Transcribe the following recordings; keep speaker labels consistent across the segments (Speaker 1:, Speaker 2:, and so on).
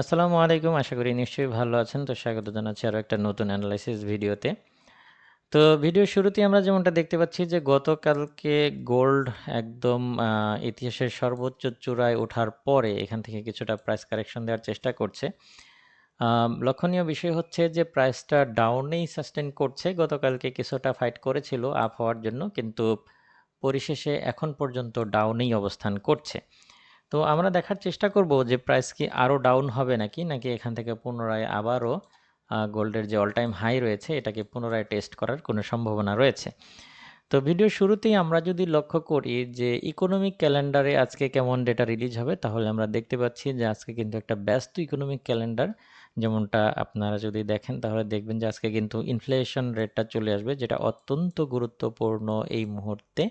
Speaker 1: আসসালামু আলাইকুম, আশা করি নিশ্চয়ই ভালো আছেন। তো স্বাগত জানাচ্ছি আরও একটা নতুন অ্যানালাইসিস ভিডিওতে। তো ভিডিও শুরুতেই আমরা যেমনটা দেখতে পাচ্ছি যে, গতকালকে গোল্ড একদম ইতিহাসের সর্বোচ্চ চূড়ায় ওঠার পরে এখান থেকে কিছুটা প্রাইস কারেকশন দেওয়ার চেষ্টা করছে। লক্ষণীয় বিষয় হচ্ছে যে প্রাইসটা ডাউনেই সাস্টেন করছে। গতকালকে কিছুটা ফাইট করেছিল আপ হওয়ার জন্য, কিন্তু পরিশেষে এখন পর্যন্ত ডাউনেই অবস্থান করছে। তো আমরা দেখার চেষ্টা করব যে প্রাইস কি আরও ডাউন হবে নাকি? নাকি এখান থেকে পুনরায় আবারও গোল্ডের যে অল টাইম হাই রয়েছে, এটাকে পুনরায় টেস্ট করার কোনো সম্ভাবনা রয়েছে। তো ভিডিও শুরুতেই আমরা যদি লক্ষ্য করি যে ইকোনমিক ক্যালেন্ডারে আজকে কেমন ডেটা রিলিজ হবে, তাহলে আমরা দেখতে পাচ্ছি যে আজকে কিন্তু একটা ব্যস্ত ইকোনমিক ক্যালেন্ডার যেমনটা আপনারা যদি দেখেন, তাহলে দেখবেন যে আজকে কিন্তু ইনফ্লেশন রেটটা চলে আসবে, যেটা অত্যন্ত গুরুত্বপূর্ণ এই মুহূর্তে।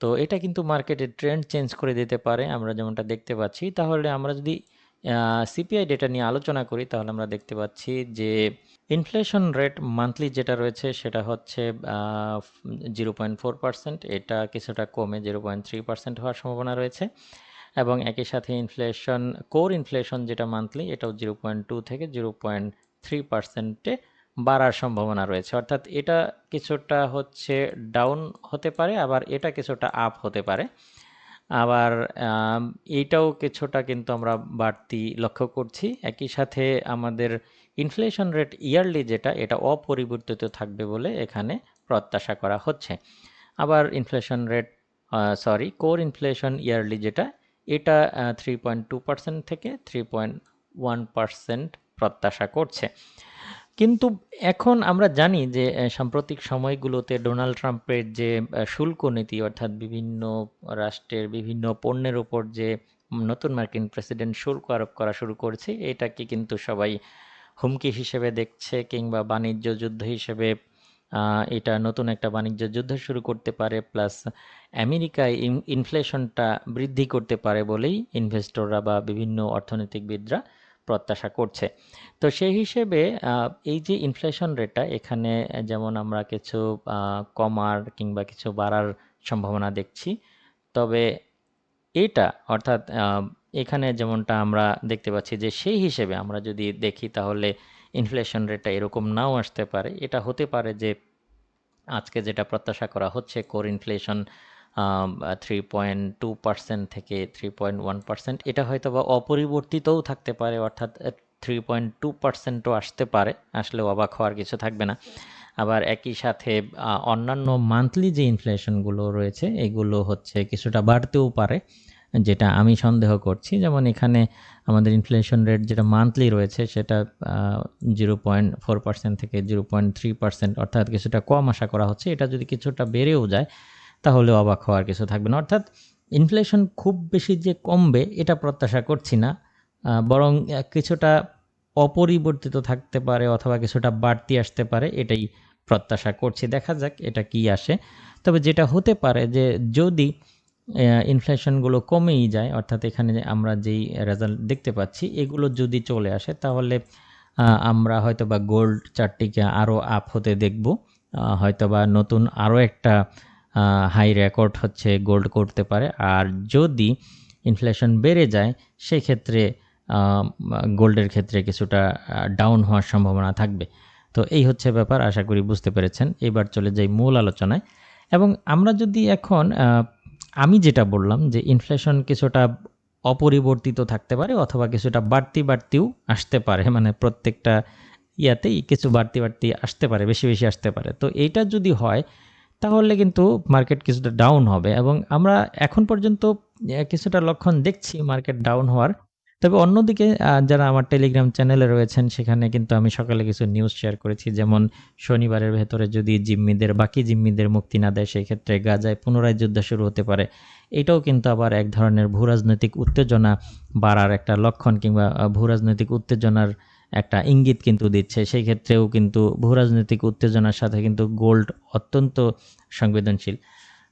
Speaker 1: তো এটা কিন্তু মার্কেটের ট্রেন্ড চেঞ্জ করে দিতে পারে, আমরা যেমনটা দেখতে পাচ্ছি। তাহলে আমরা যদি সিপিআই ডেটা নিয়ে আলোচনা করি, তাহলে আমরা দেখতে পাচ্ছি যে ইনফ্লেশন রেট মান্থলি যেটা রয়েছে, সেটা হচ্ছে জিরো পয়েন্ট ফোর পার্সেন্ট এটা কিছুটা কমে জিরো পয়েন্ট থ্রি পার্সেন্ট হওয়ার সম্ভাবনা রয়েছে। এবং একই সাথে ইনফ্লেশন কোর ইনফ্লেশন যেটা মান্থলি এটাও জিরো পয়েন্ট টু থেকে জিরো পয়েন্ট থ্রি পার্সেন্টে বাড়ার সম্ভাবনা রয়েছে। অর্থাৎ এটা কিছুটা হচ্ছে ডাউন হতে পারে, আবার এটা কিছুটা আপ হতে পারে। আবার এইটাও কিছুটা কিন্তু আমরা বাড়তি লক্ষ্য করছি। একই সাথে আমাদের ইনফ্লেশন রেট ইয়ারলি যেটা, এটা অপরিবর্তিত থাকবে বলে এখানে প্রত্যাশা করা হচ্ছে। আবার inflation rate sorry core inflation yearly যেটা, এটা থ্রি পয়েন্ট টু পার্সেন্ট থেকে থ্রি পয়েন্ট ওয়ান পার্সেন্ট প্রত্যাশা করছে। কিন্তু এখন আমরা জানি যে সাম্প্রতিক সময়গুলোতে ডোনাল্ড ট্রাম্পের যে শুল্ক নীতি, অর্থাৎ বিভিন্ন রাষ্ট্রের বিভিন্ন পণ্যের ওপর যে নতুন মার্কিন প্রেসিডেন্ট শুল্ক আরোপ করা শুরু করেছে, এটাকে কিন্তু সবাই হুমকি হিসেবে দেখছে কিংবা বাণিজ্য যুদ্ধ হিসেবে এটা নতুন একটা বাণিজ্য যুদ্ধ শুরু করতে পারে, প্লাস আমেরিকায় ইনফ্লেশনটা বৃদ্ধি করতে পারে বলেই ইনভেস্টররা বা বিভিন্ন অর্থনীতিবিদরা প্রত্যাশা করছে। তো সেই হিসেবে এই যে ইনফ্লেশন রেটটা এখানে যেমন আমরা কিছু কমার কিংবা কিছু বাড়ার সম্ভাবনা দেখছি, তবে এটা, অর্থাৎ এখানে যেমনটা আমরা দেখতে পাচ্ছি যে সেই হিসেবে আমরা যদি দেখি তাহলে ইনফ্লেশন রেটটা এরকম নাও আসতে পারে। এটা হতে পারে যে আজকে যেটা প্রত্যাশা করা হচ্ছে core inflation three point two percent থেকে থ্রি পয়েন্ট ওয়ান পার্সেন্ট এটা হয়তো বা অপরিবর্তিতও থাকতে পারে, অর্থাৎ থ্রি পয়েন্ট টু পার্সেন্টও আসতে পারে। আসলে অবাক হওয়ার কিছু থাকবে না। আবার একই সাথে অন্যান্য মান্থলি যে ইনফ্লেশনগুলো রয়েছে, এগুলো হচ্ছে কিছুটা বাড়তেও পারে, যেটা আমি সন্দেহ করছি। যেমন এখানে আমাদের ইনফ্লেশন রেট যেটা মান্থলি রয়েছে, সেটা জিরো পয়েন্ট ফোর পার্সেন্ট থেকে জিরো পয়েন্ট থ্রি পার্সেন্ট অর্থাৎ কিছুটা কম আশা করা হচ্ছে। এটা যদি কিছুটা বেড়েও যায় তাহলে অবাক হওয়ার কিছু থাকবে না। অর্থাৎ ইনফ্লেশন খুব বেশি যে কমবে, এটা প্রত্যাশা করছি না। বরং কিছুটা অপরিবর্তিত থাকতে পারে অথবা কিছুটা বাড়তি আসতে পারে, এটাই প্রত্যাশা করছি। দেখা যাক এটা কি আসে। তবে যেটা হতে পারে যে যদি ইনফ্লেশনগুলো কমেই যায়, অর্থাৎ এখানে আমরা যেই রেজাল্ট দেখতে পাচ্ছি, এগুলো যদি চলে আসে, তাহলে আমরা হয়তো বা গোল্ড চারটিকে আরও আপ হতে দেখব। হয়তো বা নতুন আরও একটা হাই রেকর্ড হচ্ছে গোল্ড করতে পারে। আর যদি ইনফ্লেশন বেড়ে যায়, সেক্ষেত্রে গোল্ডের ক্ষেত্রে কিছুটা ডাউন হওয়ার সম্ভাবনা থাকবে। তো এই হচ্ছে ব্যাপার, আশা করি বুঝতে পেরেছেন। এবার চলে যাই মূল আলোচনায়। এবং আমরা যদি এখন আমি যেটা বললাম যে ইনফ্লেশন কিছুটা অপরিবর্তিত থাকতে পারে অথবা কিছুটা বাড়তি বাড়তিও আসতে পারে মানে প্রত্যেকটা ইয়াতেই কিছু বাড়তি বাড়তি আসতে পারে, বেশি বেশি আসতে পারে। তো এইটা যদি হয় তাহলে কিন্তু মার্কেট কিছুটা ডাউন হবে এবং আমরা এখন পর্যন্ত কিছুটা লক্ষণ দেখছি মার্কেট ডাউন হওয়ার। তবে অন্যদিকে যারা আমার টেলিগ্রাম চ্যানেলে রয়েছেন, সেখানে কিন্তু আমি সকালে কিছু নিউজ শেয়ার করেছি। যেমন শনিবারের ভেতরে যদি জিম্মিদের, বাকি জিম্মিদের মুক্তি না দেয়, সেই ক্ষেত্রে গাজায় পুনরায় যুদ্ধ শুরু হতে পারে। এটাও কিন্তু আবার এক ধরনের ভূরাজনৈতিক উত্তেজনা বাড়ার একটা লক্ষণ কিংবা ভূরাজনৈতিক উত্তেজনার একটা ইঙ্গিত কিন্তু দিচ্ছে। সেই ক্ষেত্রেও কিন্তু ভূরাজনৈতিক উত্তেজনার সাথে কিন্তু গোল্ড অত্যন্ত সংবেদনশীল।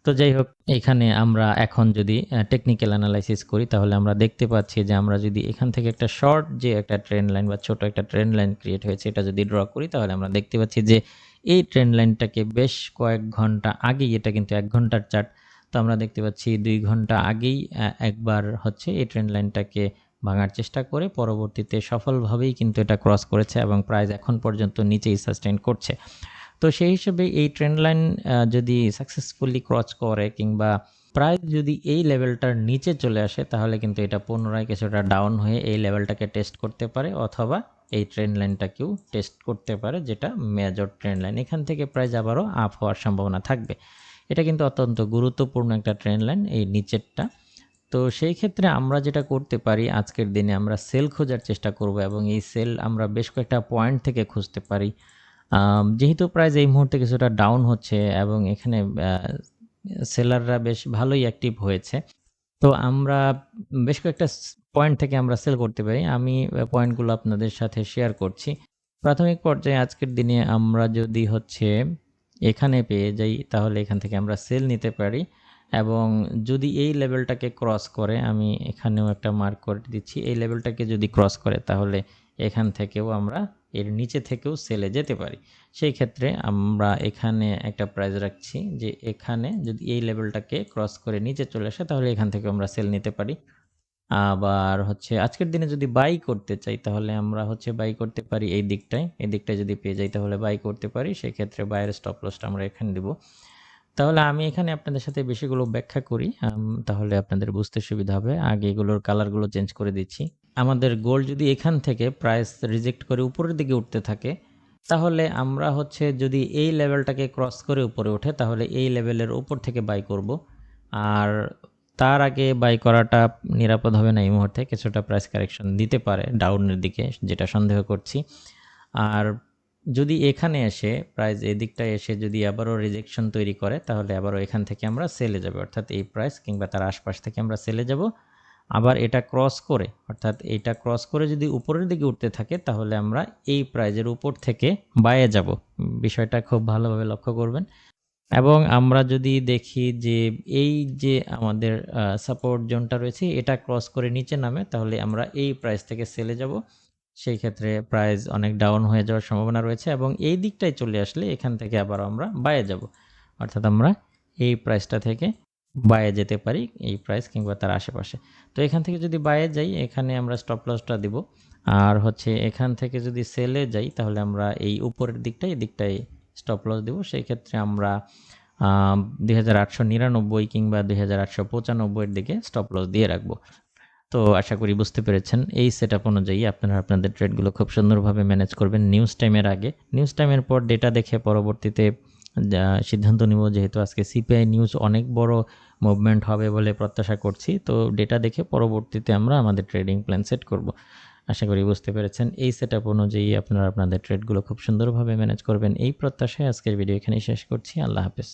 Speaker 1: তো যাই হোক, এখানে আমরা এখন যদি টেকনিক্যাল অ্যানালাইসিস করি, তাহলে আমরা দেখতে পাচ্ছি যে আমরা যদি এখান থেকে একটা শর্ট যে একটা ট্রেন্ড লাইন বা ছোট একটা ট্রেন্ড লাইন ক্রিয়েট হয়েছে, এটা যদি ড্র করি, তাহলে আমরা দেখতে পাচ্ছি যে এই ট্রেন্ড লাইনটাকে বেশ কয়েক ঘণ্টা আগেই, এটা কিন্তু এক ঘণ্টার চার্ট তো আমরা দেখতে পাচ্ছি দুই ঘণ্টা আগেই একবার হচ্ছে এই ট্রেন্ড লাইনটাকে ভাঙার চেষ্টা করে পরবর্তীতে সফলভাবেই কিন্তু এটা ক্রস করেছে এবং প্রাইস এখন পর্যন্ত নিচেই সাস্টেইন করছে। তো সেই হিসেবে এই ট্রেন্ড লাইন যদি সাকসেসফুলি ক্রস করে কিংবা প্রাইস যদি এই লেভেলটার নিচে চলে আসে, তাহলে কিন্তু এটা পুনরায় কিছুটা ডাউন হয়ে এই লেভেলটাকে টেস্ট করতে পারে অথবা এই ট্রেন্ড লাইনটাকেও টেস্ট করতে পারে, যেটা মেজর ট্রেন্ড লাইন এখান থেকে প্রাইস আবারও আপ হওয়ার সম্ভাবনা থাকবে। এটা কিন্তু অত্যন্ত গুরুত্বপূর্ণ একটা ট্রেন্ড লাইন এই নিচেরটা। তো সেই ক্ষেত্রে আমরা যেটা করতে পারি, আজকের দিনে আমরা সেল খোঁজার চেষ্টা করব এবং এই সেল আমরা বেশ কয়েকটা পয়েন্ট থেকে খুঁজতে পারি। যেহেতু প্রাইস এই মুহূর্তে কিছুটা ডাউন হচ্ছে এবং এখানে সেলাররা বেশ ভালোই অ্যাক্টিভ হয়েছে। তো আমরা বেশ কয়েকটা পয়েন্ট থেকে আমরা সেল করতে পারি। আমি পয়েন্টগুলো আপনাদের সাথে শেয়ার করছি। প্রাথমিক পর্যায়ে আজকের দিনে আমরা যদি হচ্ছে এখানে পেয়ে যাই, তাহলে এখান থেকে আমরা সেল নিতে পারি। এবং যদি এই লেভেলটাকে ক্রস করে, আমি এখানেও একটা মার্ক করে দিচ্ছি, এই লেভেলটাকে যদি ক্রস করে, তাহলে এখান থেকেও আমরা এর নিচে থেকেও সেলে যেতে পারি। সেই ক্ষেত্রে আমরা এখানে একটা প্রাইস রাখছি যে এখানে যদি এই লেভেলটাকে ক্রস করে নিচে চলে আসে, তাহলে এখান থেকে আমরা সেল নিতে পারি। আবার হচ্ছে আজকের দিনে যদি বাই করতে চাই, তাহলে আমরা হচ্ছে বাই করতে পারি এই দিকটায়। এই দিকটায় যদি পেয়ে যাই, তাহলে বাই করতে পারি। সেক্ষেত্রে বাইরের স্টপ লসটা আমরা এখানে দিব। তাহলে আমি এখানে আপনাদের সাথে বেশিগুলো ব্যাখ্যা করি। তাহলে আপনাদের বুঝতে সুবিধা হবে। আগে এগুলোর কালারগুলো চেঞ্জ করে দিচ্ছি। আমাদের গোল যদি এখান থেকে প্রাইস রিজেক্ট করে উপরের দিকে উঠতে থাকে, তাহলে আমরা হচ্ছে যদি এই লেভেলটাকে ক্রস করে উপরে ওঠে, তাহলে এই লেভেলের উপর থেকে বাই করব। আর তার আগে বাই করাটা নিরাপদ হবে না এই মুহূর্তে, কিছুটা প্রাইস কারেকশন দিতে পারে ডাউনের দিকে, যেটা সন্দেহ করছি। আর যদি এখানে এসে প্রাইস এদিকটায় এসে যদি আবারও রিজেকশন তৈরি করে, তাহলে আবারও এখান থেকে আমরা সেলে যাব। অর্থাৎ এই প্রাইস কিংবা তার আশপাশ থেকে আমরা সেলে যাব। আবার এটা ক্রস করে, অর্থাৎ এটা ক্রস করে যদি উপরের দিকে উঠতে থাকে, তাহলে আমরা এই প্রাইজের উপর থেকে বায়ে যাব। বিষয়টা খুব ভালোভাবে লক্ষ্য করবেন। এবং আমরা যদি দেখি যে এই যে আমাদের সাপোর্ট জোনটা রয়েছে, এটা ক্রস করে নিচে নামে, তাহলে আমরা এই প্রাইস থেকে সেলে যাব। সেই ক্ষেত্রে প্রাইস অনেক ডাউন হয়ে যাওয়ার সম্ভাবনা রয়েছে এবং এই দিকটায় চলে আসলে এখান থেকে আবার আমরা বায়ে যাব। অর্থাৎ আমরা এই প্রাইসটা থেকে বায়ে যেতে পারি এই প্রাইস কিংবা তার আশেপাশে। তো এখান থেকে যদি বায়ে যাই, এখানে আমরা স্টপ লসটা দিব। আর হচ্ছে এখান থেকে যদি সেলে যাই, তাহলে আমরা এই উপরের দিকটায় এই দিকটায় স্টপ লস দেবো। সেই ক্ষেত্রে আমরা দুই হাজার আটশো নিরানব্বই কিংবা দুই পঁচানব্বইয়ের দিকে স্টপ লস দিয়ে রাখব। তো আশা করি বুঝতে পেরেছেন। এই সেট আপ অনুযায়ী আপনারা আপনাদের ট্রেডগুলো খুব সুন্দরভাবে ম্যানেজ করবেন নিউজ টাইমের আগে। নিউজ টাইমের পর ডেটা দেখে পরবর্তীতে সিদ্ধান্ত নিব, যেহেতু আজকে সিপিআই নিউজ অনেক বড় মুভমেন্ট হবে বলে প্রত্যাশা করছি, তো ডেটা দেখে পরবর্তীতে আমরা আমাদের ট্রেডিং প্ল্যান সেট করব। আশা করি বুঝতে পেরেছেন। এই সেট আপ অনুযায়ী আপনারা আপনাদের ট্রেডগুলো খুব সুন্দরভাবে ম্যানেজ করবেন। এই প্রত্যাশায় আজকের ভিডিও এখানেই শেষ করছি। আল্লাহ হাফেজ।